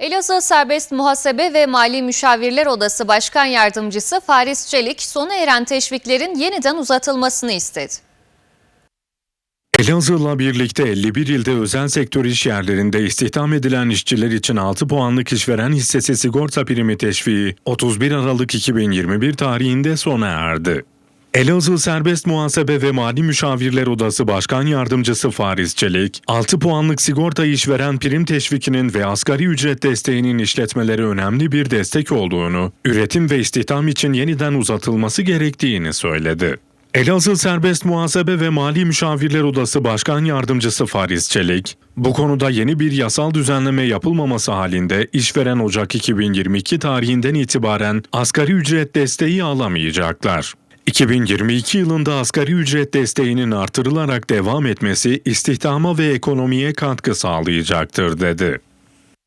Elazığ Serbest Muhasebe ve Mali Müşavirler Odası Başkan Yardımcısı Faris Çelik, sona eren teşviklerin yeniden uzatılmasını istedi. Elazığ'la birlikte 51 ilde özel sektör iş yerlerinde istihdam edilen işçiler için 6 puanlık işveren hissesi sigorta primi teşviği 31 Aralık 2021 tarihinde sona erdi. Elazığ Serbest Muhasebe ve Mali Müşavirler Odası Başkan Yardımcısı Fariz Çelik, 6 puanlık sigorta işveren prim teşvikinin ve asgari ücret desteğinin işletmelere önemli bir destek olduğunu, üretim ve istihdam için yeniden uzatılması gerektiğini söyledi. Elazığ Serbest Muhasebe ve Mali Müşavirler Odası Başkan Yardımcısı Fariz Çelik, bu konuda yeni bir yasal düzenleme yapılmaması halinde işveren Ocak 2022 tarihinden itibaren asgari ücret desteği alamayacaklar. 2022 yılında asgari ücret desteğinin artırılarak devam etmesi istihdama ve ekonomiye katkı sağlayacaktır dedi.